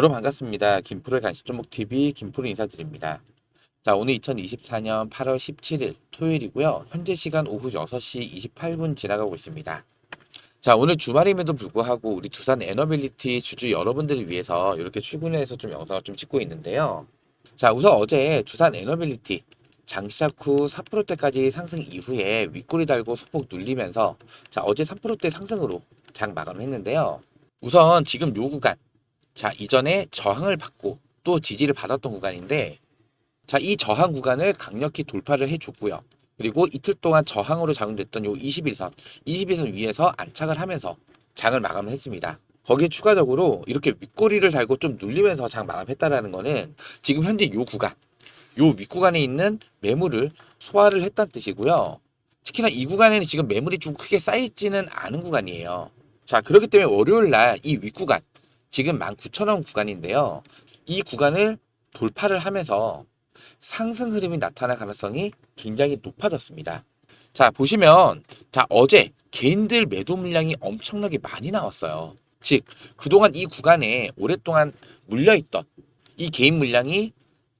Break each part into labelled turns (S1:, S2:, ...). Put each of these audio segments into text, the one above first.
S1: 여러분 반갑습니다. 김프로의 간식 종목TV 김프로 인사드립니다. 자, 오늘 2024년 8월 17일 토요일이고요. 현재 시간 오후 6시 28분 지나가고 있습니다. 자, 오늘 주말임에도 불구하고 우리 두산 에너빌리티 주주 여러분들을 위해서 이렇게 출근해서 좀 영상을 좀 찍고 있는데요. 자, 우선 어제 두산 에너빌리티 장시작 후 4%대까지 상승 이후에 윗골이 달고 소폭 눌리면서 자, 어제 3%대 상승으로 장 마감했는데요. 우선 지금 요 구간 자, 이전에 저항을 받고 또 지지를 받았던 구간인데, 자, 이 저항 구간을 강력히 돌파를 해줬고요. 그리고 이틀 동안 저항으로 작용됐던 요 21선, 21선 위에서 안착을 하면서 장을 마감을 했습니다. 거기에 추가적으로 이렇게 윗꼬리를 달고 좀 눌리면서 장 마감했다라는 거는 지금 현재 요 구간, 요 윗구간에 있는 매물을 소화를 했다는 뜻이고요. 특히나 이 구간에는 지금 매물이 좀 크게 쌓이지는 않은 구간이에요. 자, 그렇기 때문에 월요일 날 이 윗구간, 지금 19,000원 구간인데요. 이 구간을 돌파를 하면서 상승 흐름이 나타날 가능성이 굉장히 높아졌습니다. 자, 보시면, 자, 어제 개인들 매도 물량이 엄청나게 많이 나왔어요. 즉, 그동안 이 구간에 오랫동안 물려있던 이 개인 물량이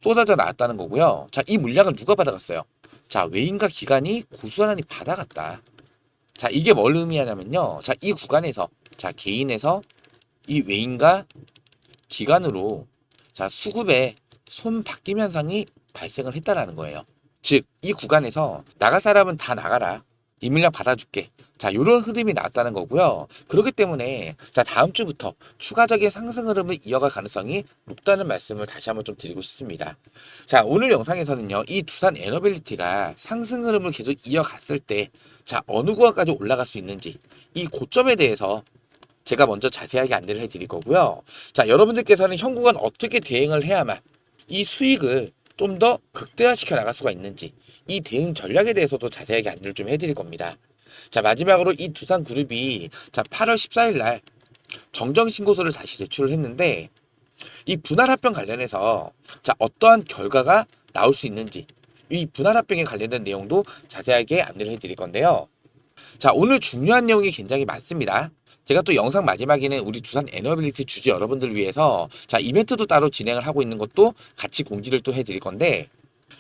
S1: 쏟아져 나왔다는 거고요. 자, 이 물량을 누가 받아갔어요? 자, 외인과 기관이 고스란히 받아갔다. 자, 이게 뭘 의미하냐면요. 자, 이 구간에서, 자, 개인에서 이 외인과 기관으로 자 수급에 손 바뀜 현상이 발생을 했다라는 거예요. 즉 이 구간에서 나갈 사람은 다 나가라. 이 물량 받아줄게. 자, 요런 흐름이 나왔다는 거고요. 그렇기 때문에 자, 다음 주부터 추가적인 상승 흐름을 이어갈 가능성이 높다는 말씀을 다시 한번 좀 드리고 싶습니다. 자, 오늘 영상에서는요. 이 두산 에너빌리티가 상승 흐름을 계속 이어갔을 때 자, 어느 구간까지 올라갈 수 있는지 이 고점에 대해서 제가 먼저 자세하게 안내를 해드릴 거고요. 자, 여러분들께서는 현 구간 어떻게 대응을 해야만 이 수익을 좀 더 극대화시켜 나갈 수가 있는지 이 대응 전략에 대해서도 자세하게 안내를 좀 해드릴 겁니다. 자, 마지막으로 이 두산 그룹이 자, 8월 14일 날 정정 신고서를 다시 제출을 했는데 이 분할 합병 관련해서 자, 어떠한 결과가 나올 수 있는지 이 분할 합병에 관련된 내용도 자세하게 안내를 해드릴 건데요. 자, 오늘 중요한 내용이 굉장히 많습니다. 제가 또 영상 마지막에는 우리 두산 에너빌리티 주주 여러분들 위해서 자, 이벤트도 따로 진행을 하고 있는 것도 같이 공지를 또 해드릴 건데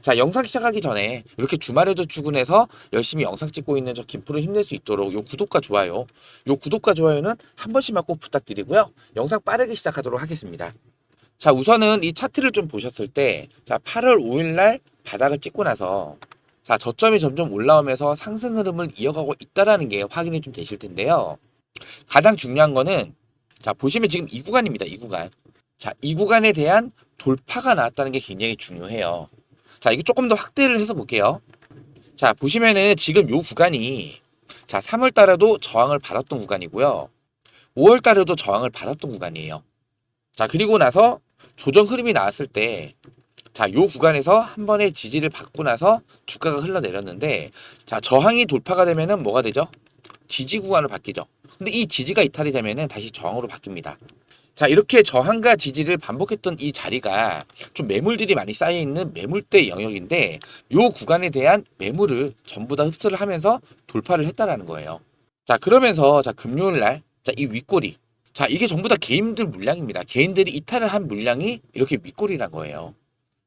S1: 자, 영상 시작하기 전에 이렇게 주말에도 출근해서 열심히 영상 찍고 있는 저 김프로 힘낼 수 있도록 요 구독과 좋아요, 요 구독과 좋아요는 한 번씩만 꼭 부탁드리고요. 영상 빠르게 시작하도록 하겠습니다. 자, 우선은 이 차트를 좀 보셨을 때, 자, 8월 5일 날 바닥을 찍고 나서 자, 저점이 점점 올라오면서 상승 흐름을 이어가고 있다라는 게 확인이 좀 되실 텐데요. 가장 중요한 거는 자, 보시면 지금 이 구간입니다. 이 구간. 자, 이 구간에 대한 돌파가 나왔다는 게 굉장히 중요해요. 자, 이거 조금 더 확대를 해서 볼게요. 자, 보시면은 지금 요 구간이 자, 3월 달에도 저항을 받았던 구간이고요. 5월 달에도 저항을 받았던 구간이에요. 자, 그리고 나서 조정 흐름이 나왔을 때 자, 요 구간에서 한 번의 지지를 받고 나서 주가가 흘러내렸는데 자, 저항이 돌파가 되면은 뭐가 되죠? 지지 구간을 바뀌죠. 근데 이 지지가 이탈이 되면은 다시 저항으로 바뀝니다. 자, 이렇게 저항과 지지를 반복했던 이 자리가 좀 매물들이 많이 쌓여 있는 매물대 영역인데 요 구간에 대한 매물을 전부 다 흡수를 하면서 돌파를 했다라는 거예요. 자, 그러면서 자, 금요일 날 자, 이 윗꼬리 자, 이게 전부 다 개인들 물량입니다. 개인들이 이탈을 한 물량이 이렇게 윗꼬리란 거예요.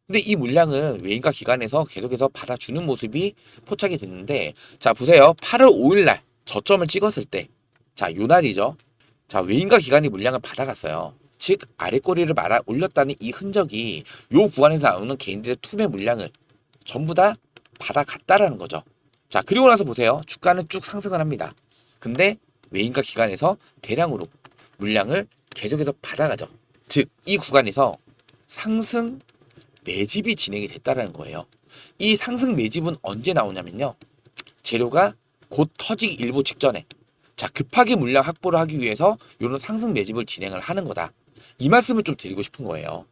S1: 근데 이 물량은 외인과 기관에서 계속해서 받아주는 모습이 포착이 됐는데 자, 보세요. 8월 5일 날 저점을 찍었을 때 자, 요 날이죠. 자, 외인과 기관이 물량을 받아갔어요. 즉, 아래꼬리를 말아 올렸다는 이 흔적이 요 구간에서 나오는 개인들의 투매 물량을 전부 다 받아갔다라는 거죠. 자, 그리고 나서 보세요. 주가는 쭉 상승을 합니다. 근데 외인과 기관에서 대량으로 물량을 계속해서 받아가죠. 즉, 이 구간에서 상승 매집이 진행이 됐다라는 거예요. 이 상승 매집은 언제 나오냐면요. 재료가 곧 터지기 일보 직전에 자 급하게 물량 확보를 하기 위해서 이런 상승 매집을 진행을 하는 거다. 이 말씀을 좀 드리고 싶은 거예요.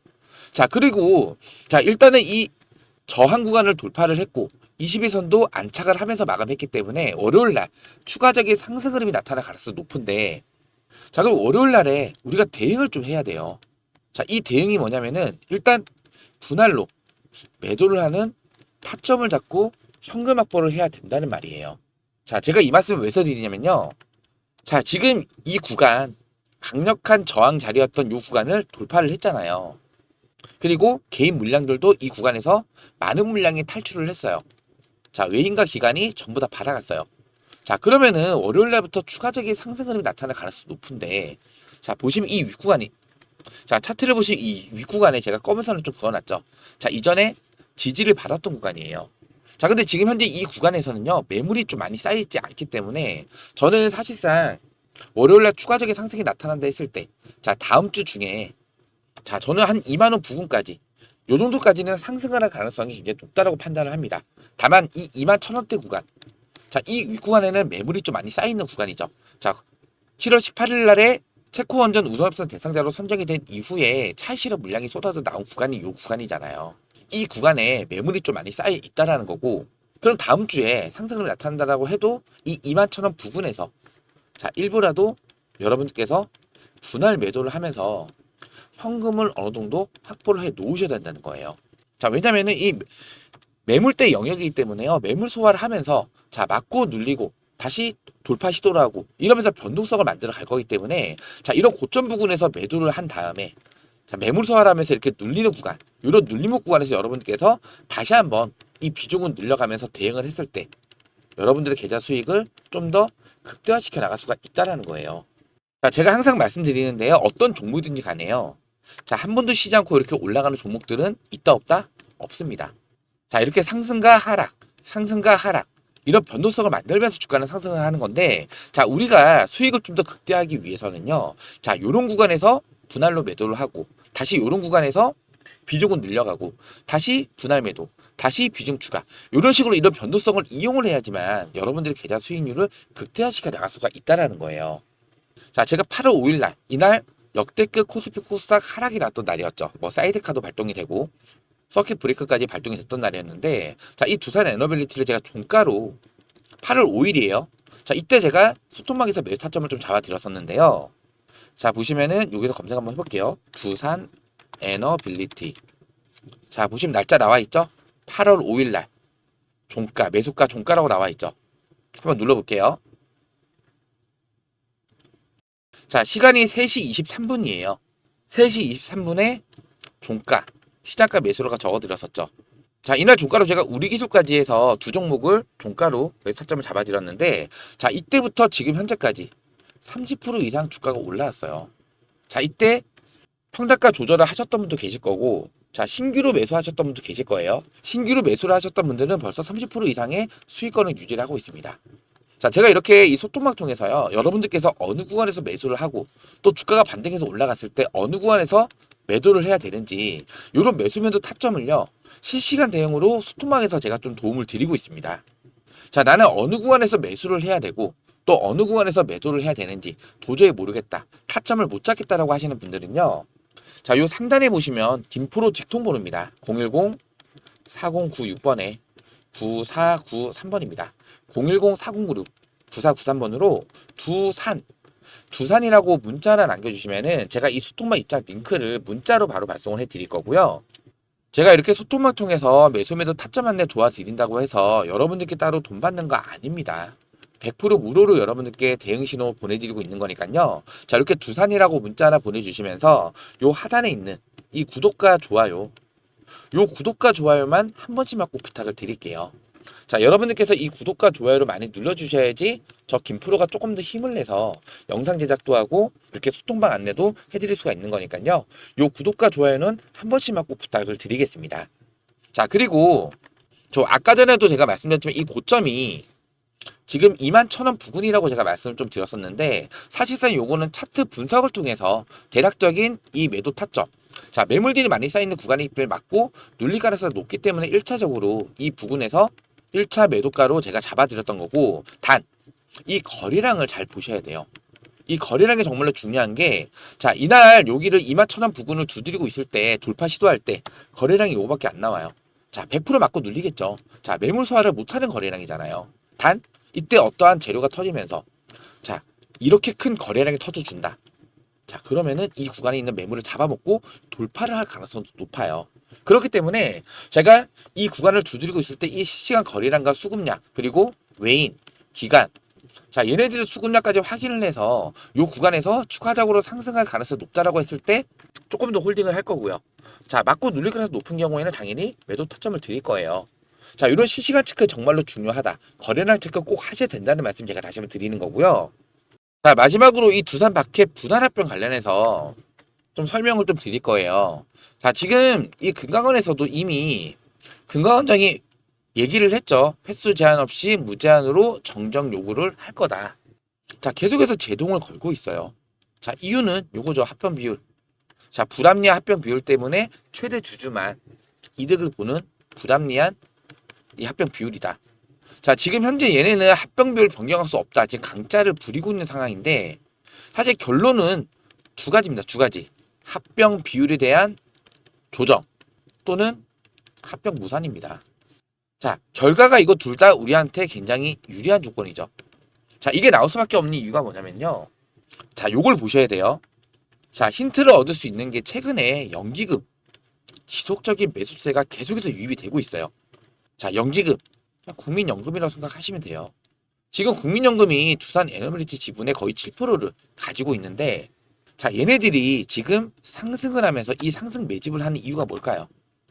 S1: 자 그리고 자 일단은 이 저항 구간을 돌파를 했고 22선도 안착을 하면서 마감했기 때문에 월요일 날 추가적인 상승 흐름이 나타날 가능성이 높은데 자 그럼 월요일 날에 우리가 대응을 좀 해야 돼요. 자 이 대응이 뭐냐면은 일단 분할로 매도를 하는 타점을 잡고 현금 확보를 해야 된다는 말이에요. 자, 제가 이 말씀을 왜 드리냐면요. 자, 지금 이 구간, 강력한 저항 자리였던 이 구간을 돌파를 했잖아요. 그리고 개인 물량들도 이 구간에서 많은 물량이 탈출을 했어요. 자, 외인과 기관이 전부 다 받아갔어요. 자, 그러면은 월요일 날부터 추가적인 상승 흐름이 나타날 가능성이 높은데, 자, 보시면 이 윗구간이, 자, 차트를 보시면 이 윗구간에 제가 검은 선을 좀 그어놨죠. 자, 이전에 지지를 받았던 구간이에요. 자, 근데 지금 현재 이 구간에서는요, 매물이 좀 많이 쌓여있지 않기 때문에, 저는 사실상 월요일 날 추가적인 상승이 나타난다 했을 때, 자, 다음 주 중에, 자, 저는 한 2만원 부근까지, 요 정도까지는 상승할 가능성이 굉장히 높다라고 판단을 합니다. 다만, 이 2만 1000원대 구간, 자, 이 윗구간에는 매물이 좀 많이 쌓이는 구간이죠. 자, 7월 18일 날에 체코 원전 우선업선 대상자로 선정이 된 이후에 차실업 물량이 쏟아져 나온 구간이 이 구간이잖아요. 이 구간에 매물이 좀 많이 쌓여 있다라는 거고, 그럼 다음 주에 상승을 나타난다라고 해도 이 2만 천원 부근에서 자 일부라도 여러분들께서 분할 매도를 하면서 현금을 어느 정도 확보를 해 놓으셔야 된다는 거예요. 자 왜냐면은 이 매물대 영역이기 때문에요. 매물 소화를 하면서 자 맞고 눌리고 다시 돌파 시도를 하고 이러면서 변동성을 만들어 갈 거기 때문에 자 이런 고점 부근에서 매도를 한 다음에 자 매물 소화를 하면서 이렇게 눌리는 구간 이런 눌림목 구간에서 여러분들께서 다시 한번 이 비중을 늘려가면서 대응을 했을 때 여러분들의 계좌 수익을 좀 더 극대화시켜 나갈 수가 있다라는 거예요. 자, 제가 항상 말씀드리는데요. 어떤 종목이든지 간에요. 자, 한 번도 쉬지 않고 이렇게 올라가는 종목들은 있다 없다? 없습니다. 자, 이렇게 상승과 하락, 상승과 하락 이런 변동성을 만들면서 주가는 상승을 하는 건데 자, 우리가 수익을 좀 더 극대화하기 위해서는요. 자, 요런 구간에서 분할로 매도를 하고 다시 요런 구간에서 비중을 늘려가고 다시 분할 매도 다시 비중 추가 이런 식으로 이런 변동성을 이용을 해야지만 여러분들의 계좌 수익률을 극대화시켜 나갈 수가 있다라는 거예요. 자, 제가 8월 5일 날 이날 역대급 코스피 코스닥 하락이 났던 날이었죠. 뭐 사이드카도 발동이 되고 서킷 브레이크까지 발동이 됐던 날이었는데 자, 이 두산 에너빌리티를 제가 종가로 8월 5일이에요. 자, 이때 제가 소통망에서 매수 타점을 좀 잡아드렸었는데요. 자, 보시면은 여기서 검색 한번 해볼게요. 두산 에너빌리티. 자, 보시면 날짜 나와 있죠? 8월 5일 날 종가 매수가 종가라고 나와 있죠. 한번 눌러볼게요. 자 시간이 3시 23분이에요. 3시 23분에 종가 시작가 매수로가 적어드렸었죠. 자 이날 종가로 제가 우리 기술까지 해서 두 종목을 종가로 매수점을 잡아드렸는데 자 이때부터 지금 현재까지 30% 이상 주가가 올라왔어요. 자 이때 평단가 조절을 하셨던 분도 계실 거고 자, 신규로 매수하셨던 분도 계실 거예요. 신규로 매수를 하셨던 분들은 벌써 30% 이상의 수익권을 유지를 하고 있습니다. 자, 제가 이렇게 이 소통막 통해서요, 여러분들께서 어느 구간에서 매수를 하고 또 주가가 반등해서 올라갔을 때 어느 구간에서 매도를 해야 되는지 이런 매수면도 타점을요, 실시간 대응으로 소통망에서 제가 좀 도움을 드리고 있습니다. 자, 나는 어느 구간에서 매수를 해야 되고 또 어느 구간에서 매도를 해야 되는지 도저히 모르겠다. 타점을 못 잡겠다라고 하시는 분들은요. 자, 요 상단에 보시면 김프로 직통번호입니다. 010-4096번에 9493번입니다. 010-4096-9493번으로 두산 두산이라고 문자 하나 남겨주시면은 제가 이 소통망 입장 링크를 문자로 바로 발송을 해드릴 거고요. 제가 이렇게 소통망 통해서 매수매도 타점 안내 도와드린다고 해서 여러분들께 따로 돈 받는 거 아닙니다. 100% 무료로 여러분들께 대응 신호 보내드리고 있는 거니까요. 자, 이렇게 두산이라고 문자 하나 보내주시면서 요 하단에 있는 이 구독과 좋아요, 요 구독과 좋아요만 한 번씩만 꼭 부탁을 드릴게요. 자, 여러분들께서 이 구독과 좋아요를 많이 눌러주셔야지 저 김프로가 조금 더 힘을 내서 영상 제작도 하고 이렇게 소통방 안내도 해드릴 수가 있는 거니까요. 요 구독과 좋아요는 한 번씩만 꼭 부탁을 드리겠습니다. 자, 그리고 저 아까 전에도 제가 말씀드렸지만 이 고점이 지금 2만 천원 부근이라고 제가 말씀을 좀 드렸었는데 사실상 요거는 차트 분석을 통해서 대략적인 이 매도 타점 자 매물들이 많이 쌓이는 구간이 맞고 가능성이 높기 때문에 1차적으로 이 부근에서 1차 매도가로 제가 잡아드렸던 거고 단 이 거래량을 잘 보셔야 돼요. 이 거래량이 정말로 중요한 게, 자, 이날 여기를 2만 천원 부근을 두드리고 있을 때, 돌파 시도할 때, 거래량이 이거밖에 안 나와요. 자, 100% 맞고 눌리겠죠. 자, 매물 소화를 못하는 거래량이잖아요. 단, 이때 어떠한 재료가 터지면서 자 이렇게 큰 거래량이 터져준다. 자 그러면은 이 구간에 있는 매물을 잡아먹고 돌파를 할 가능성도 높아요. 그렇기 때문에 제가 이 구간을 두드리고 있을 때 이 실시간 거래량과 수급량 그리고 외인, 기간 자, 얘네들 수급량까지 확인을 해서 요 구간에서 추가적으로 상승할 가능성이 높다라고 했을 때 조금 더 홀딩을 할 거고요. 자, 맞고 눌릴 가능성이 높은 경우에는 당연히 매도 타점을 드릴 거예요. 자, 이런 실시간 체크 정말로 중요하다. 거래량 체크 꼭 하셔야 된다는 말씀 제가 다시 한번 드리는 거고요. 자, 마지막으로 이 두산 마켓 분할합병 관련해서 좀 설명을 좀 드릴 거예요. 자, 지금 이 금강원에서도 이미 금강원장이 얘기를 했죠. 횟수 제한 없이 무제한으로 정정 요구를 할 거다. 자, 계속해서 제동을 걸고 있어요. 자, 이유는 요거죠. 합병 비율. 자, 불합리한 합병 비율 때문에 최대 주주만 이득을 보는 불합리한 이 합병 비율이다. 자, 지금 현재 얘네는 합병 비율 변경할 수 없다. 지금 강짜를 부리고 있는 상황인데 사실 결론은 두 가지입니다. 두 가지. 합병 비율에 대한 조정 또는 합병 무산입니다. 자, 결과가 이거 둘 다 우리한테 굉장히 유리한 조건이죠. 자, 이게 나올 수밖에 없는 이유가 뭐냐면요. 자, 요걸 보셔야 돼요. 자, 힌트를 얻을 수 있는 게 최근에 연기금 지속적인 매수세가 계속해서 유입이 되고 있어요. 자, 연기금 국민연금이라고 생각하시면 돼요. 지금 국민연금이 두산 에너빌리티 지분의 거의 7%를 가지고 있는데 자, 얘네들이 지금 상승을 하면서 이 상승 매집을 하는 이유가 뭘까요?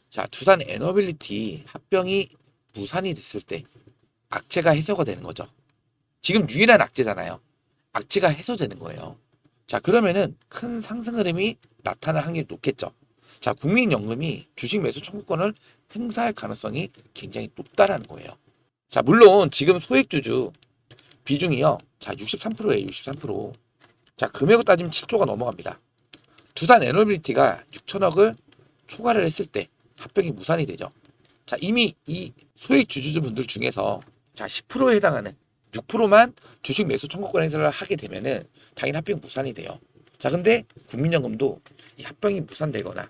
S1: 자, 두산 에너빌리티 합병이 무산이 됐을 때 악재가 해소가 되는 거죠. 지금 유일한 악재잖아요. 악재가 해소되는 거예요. 자, 그러면은 큰 상승 흐름이 나타날 확률이 높겠죠. 자, 국민연금이 주식 매수 청구권을 행사할 가능성이 굉장히 높다라는 거예요. 자, 물론 지금 소액주주 비중이요. 자, 63%예요. 63%. 자, 금액으로 따지면 7조가 넘어갑니다. 두산 에너빌리티가 6천억을 초과를 했을 때 합병이 무산이 되죠. 자, 이미 이 소액 주주분들 중에서 자, 10%에 해당하는 6%만 주식 매수 청구권 행사를 하게 되면은 당연히 합병 무산이 돼요. 자, 근데 국민연금도 이 합병이 무산되거나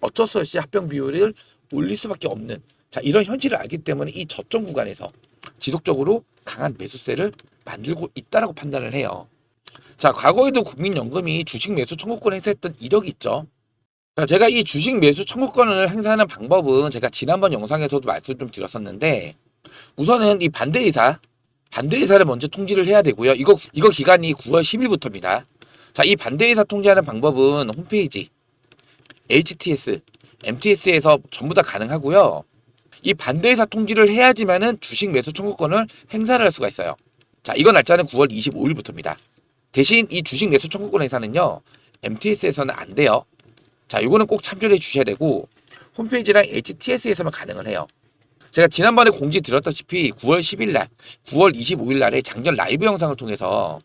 S1: 어쩔 수 없이 합병 비율을 올릴 수밖에 없는 자, 이런 현실을 알기 때문에 이 저점 구간에서 지속적으로 강한 매수세를 만들고 있다라고 판단을 해요. 자, 과거에도 국민연금이 주식 매수 청구권 행사했던 이력이 있죠. 자, 제가 이 주식 매수 청구권을 행사하는 방법은 제가 지난번 영상에서도 말씀 좀 드렸었는데 우선은 이 반대 의사, 반대 의사를 먼저 통지를 해야 되고요. 이거 이거 기간이 9월 10일부터입니다. 자, 이 반대 의사 통지하는 방법은 홈페이지 HTS, MTS에서 전부 다 가능하고요. 이 반대 의사 통지를 해야지만은 주식 매수 청구권을 행사를 할 수가 있어요. 자, 이건 날짜는 9월 25일부터입니다. 대신 이 주식 매수 청구권 행사는요. MTS에서는 안 돼요. 자, 이거는 꼭 참조해 주셔야 되고 홈페이지랑 HTS에서만 가능을 해요. 제가 지난번에 공지 드렸다시피 9월 10일 날, 9월 25일 날에 장전 라이브 영상을 통해서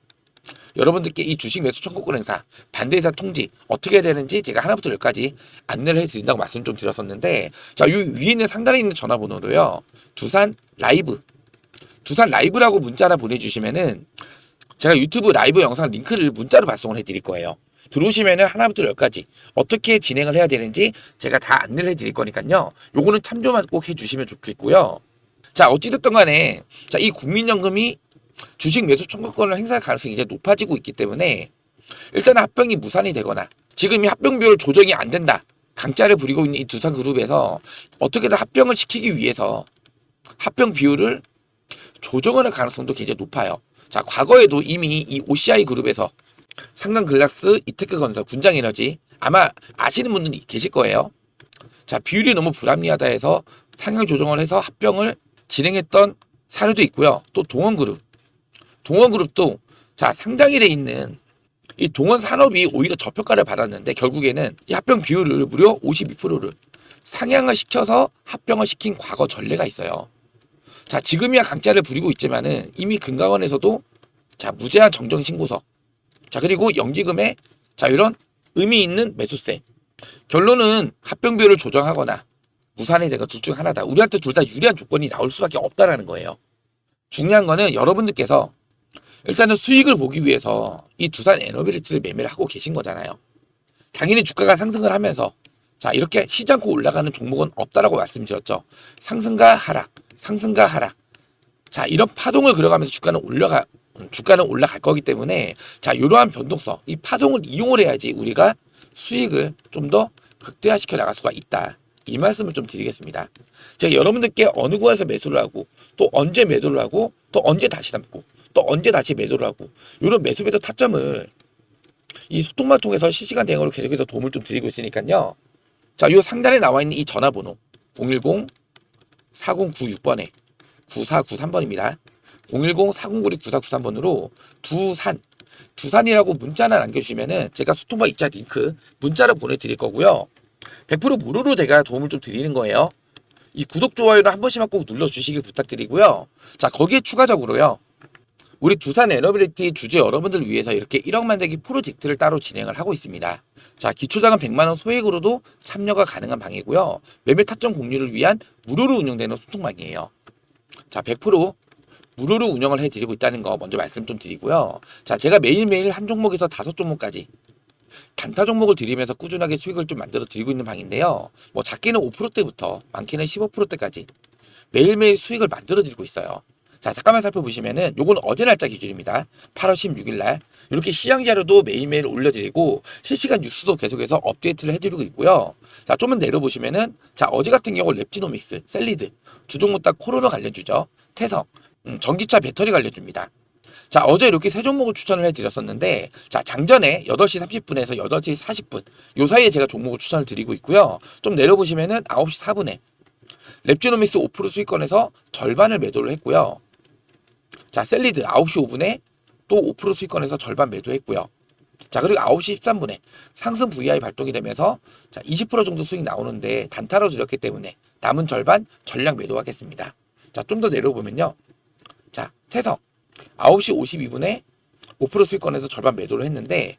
S1: 여러분들께 이 주식 매수 청구권 행사, 반대회사 통지 어떻게 해야 되는지 제가 하나부터 열까지 안내를 해드린다고 말씀 좀 드렸었는데 자, 이 위에 있는 상단에 있는 전화번호로요. 두산 라이브, 두산 라이브라고 문자 하나 보내주시면은 제가 유튜브 라이브 영상 링크를 문자로 발송을 해드릴 거예요. 들어오시면은 하나부터 열까지 어떻게 진행을 해야 되는지 제가 다 안내를 해드릴 거니까요. 요거는 참조만 꼭 해주시면 좋겠고요. 자, 어찌됐든 간에, 자, 이 국민연금이 주식 매수 청구권을 행사할 가능성이 이제 높아지고 있기 때문에 일단 합병이 무산이 되거나 지금 이 합병 비율 조정이 안 된다. 강짜를 부리고 있는 이 두산 그룹에서 어떻게든 합병을 시키기 위해서 합병 비율을 조정할 가능성도 굉장히 높아요. 자, 과거에도 이미 이 OCI 그룹에서 상강 글라스, 이테크 건설, 군장 에너지 아마 아시는 분들이 계실 거예요. 자, 비율이 너무 불합리하다 해서 상향 조정을 해서 합병을 진행했던 사례도 있고요. 또 동원그룹, 동원그룹도 자 상장이 돼 있는 이 동원 산업이 오히려 저평가를 받았는데 결국에는 이 합병 비율을 무려 52%를 상향을 시켜서 합병을 시킨 과거 전례가 있어요. 자 지금이야 강짜를 부리고 있지만은 이미 금강원에서도 자 무제한 정정 신고서 자 그리고 연기금에 자 이런 의미 있는 매수세 결론은 합병 비율을 조정하거나 무산이 되거 둘중 하나다. 우리한테 둘 다 유리한 조건이 나올 수밖에 없다라는 거예요. 중요한 거는 여러분들께서 일단은 수익을 보기 위해서 이 두산 에너빌리티를 매매를 하고 계신 거잖아요. 당연히 주가가 상승을 하면서 자 이렇게 시장고 올라가는 종목은 없다라고 말씀드렸죠. 상승과 하락, 상승과 하락. 자 이런 파동을 그려가면서 주가는 올라가 음, 주가는 올라갈 거기 때문에 자 이러한 변동성, 이 파동을 이용을 해야지 우리가 수익을 좀 더 극대화시켜 나갈 수가 있다. 이 말씀을 좀 드리겠습니다. 제가 여러분들께 어느 구간에서 매수를 하고 또 언제 매도를 하고 또 언제 다시 담고 또 언제 다시 매도를 하고 이런 매수 매도 타점을 이 소통만 통해서 실시간 대응으로 계속해서 도움을 좀 드리고 있으니까요. 자, 요 상단에 나와 있는 이 전화번호 010 4096번에 9493번입니다. 010-4096-9493번으로 두산, 두산이라고 문자나 남겨주시면은 제가 소통방 입자 링크 문자로 보내드릴 거고요. 100% 무료로 제가 도움을 좀 드리는 거예요. 이 구독, 좋아요를 한 번씩만 꼭 눌러주시길 부탁드리고요. 자, 거기에 추가적으로요. 우리 두산 에너빌리티 주주 여러분들을 위해서 이렇게 1억 만들기 프로젝트를 따로 진행을 하고 있습니다. 자, 기초자금 100만원 소액으로도 참여가 가능한 방이고요. 매매 타점 공유를 위한 무료로 운영되는 소통방이에요. 자, 100% 무료로 운영을 해드리고 있다는 거 먼저 말씀 좀 드리고요. 자, 제가 매일매일 한 종목에서 다섯 종목까지 단타 종목을 드리면서 꾸준하게 수익을 좀 만들어 드리고 있는 방인데요. 뭐 작게는 5%대부터 많게는 15%대까지 매일매일 수익을 만들어 드리고 있어요. 자, 잠깐만 살펴보시면은 요건 어제 날짜 기준입니다. 8월 16일 날 이렇게 시장 자료도 매일매일 올려드리고 실시간 뉴스도 계속해서 업데이트를 해드리고 있고요. 자, 좀만 내려보시면은 자 어제 같은 경우 랩지노믹스, 셀리드 두 종목 다 코로나 관련주죠. 태성, 음, 전기차 배터리 관련주입니다. 자, 어제 이렇게 세 종목을 추천을 해드렸었는데, 자, 장전에 8시 30분에서 8시 40분, 요 사이에 제가 종목을 추천을 드리고 있고요. 좀 내려보시면은 9시 4분에 랩지노믹스 5% 수익권에서 절반을 매도를 했고요. 자, 셀리드 9시 5분에 또 5% 수익권에서 절반 매도했고요. 자, 그리고 9시 13분에 상승 VI 발동이 되면서 자, 20% 정도 수익 나오는데 단타로 드렸기 때문에 남은 절반 전량 매도하겠습니다. 자, 좀 더 내려보면요. 자, 태성 9시 52분에 5% 수익권에서 절반 매도를 했는데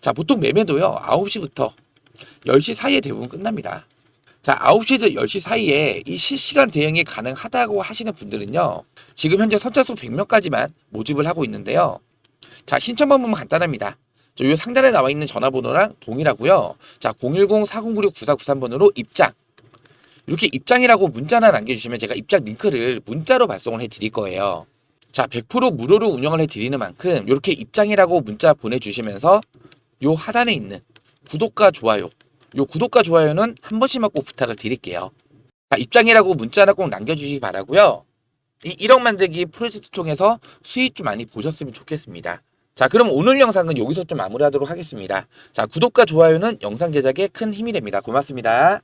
S1: 자, 보통 매매도요. 9시부터 10시 사이에 대부분 끝납니다. 자, 9시에서 10시 사이에 이 실시간 대응이 가능하다고 하시는 분들은요. 지금 현재 선착순 100명까지만 모집을 하고 있는데요. 자, 신청 방법은 간단합니다. 저 요 상단에 나와 있는 전화번호랑 동일하고요. 자, 010-4096-9493번으로 입장. 이렇게 입장이라고 문자나 남겨주시면 제가 입장 링크를 문자로 발송을 해 드릴 거예요. 자, 100% 무료로 운영을 해 드리는 만큼 이렇게 입장이라고 문자 보내주시면서 요 하단에 있는 구독과 좋아요. 요 구독과 좋아요는 한 번씩만 꼭 부탁을 드릴게요. 자, 입장이라고 문자나 꼭 남겨주시기 바라고요. 이 1억 만들기 프로젝트 통해서 수익 좀 많이 보셨으면 좋겠습니다. 자, 그럼 오늘 영상은 여기서 좀 마무리하도록 하겠습니다. 자, 구독과 좋아요는 영상 제작에 큰 힘이 됩니다. 고맙습니다.